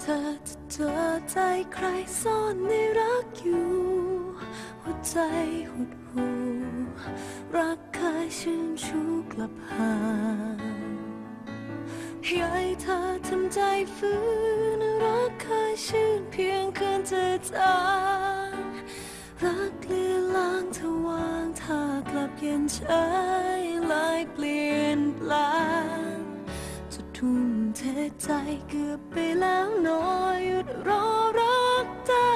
เธอจะเจอใจใครซ่อนในรักอยู่หัวใจหดหูรักเคยชื่นชูกลับหาให้เธอทำใจฟื้นรักเคยชื่นเพียงคืนจะจางรักเลือนลางเธอวางถ้ากลับเย็นเฉยลายเปลี่ยนแปลงจะทุ่ม เทใจเกือบไปแล้วน้อยหยุดรอรักได้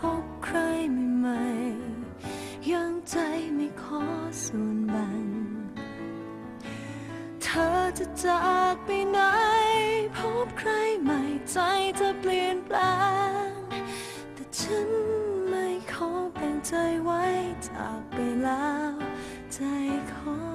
พบใครใหม่ๆยังใจไม่ขอส่วนแบ่งเธอจะจากไปไหน พบใครใหม่ใจจะเปลี่ยนแปลง แต่ฉันไม่ขอแบ่งใจไว้จากไปแล้ว ใจขอ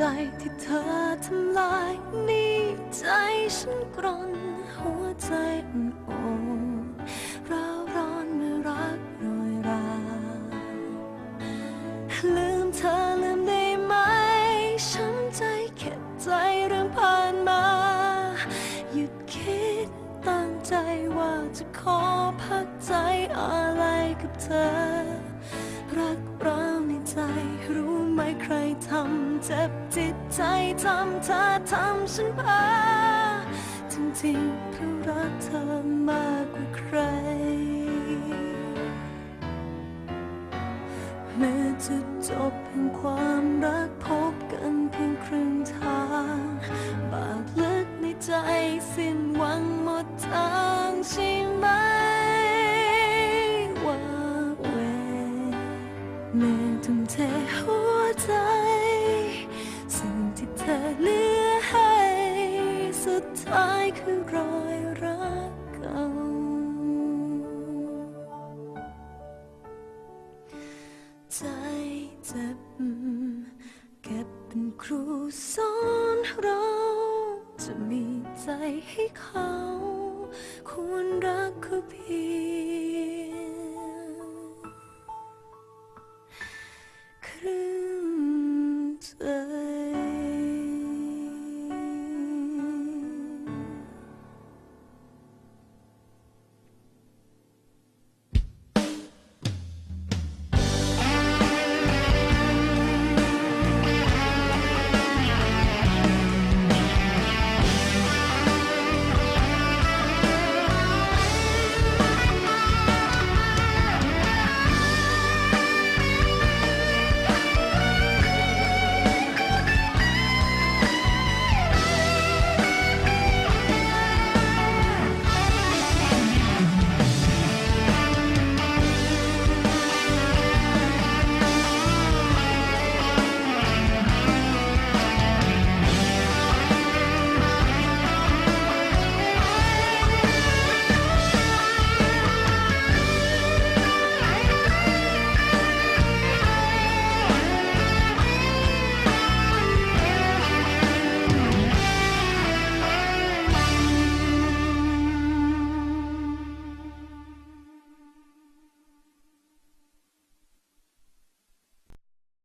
ใจที่เธอทำลายนี่ใจฉันกรนหัวใจอ่อนๆร้าวร้อนเมื่อรักโรยราลืมเธอลืมได้ไหมช้ำใจเข็ดใจเรื่องผ่านมา หยุดคิดตั้งใจว่าจะขอพักใจอะไรกับเธอำเจ็บจิตใจทำเธอทำฉันพาจริงๆเพราะรักเธอมากกว่าใคร แม้จะจบแห่งความรักพบกันเพียงครึ่งทางบาดลึกในใจสิ้นหวังหมดทางใช่ไหมว่าเวแม้ทุ่มเทหัว สุดท้ายคือรอยรักเก่า ใจเจ็บเก็บเป็นครูสอนเรา จะมีใจให้เขา ควรรักคือเพี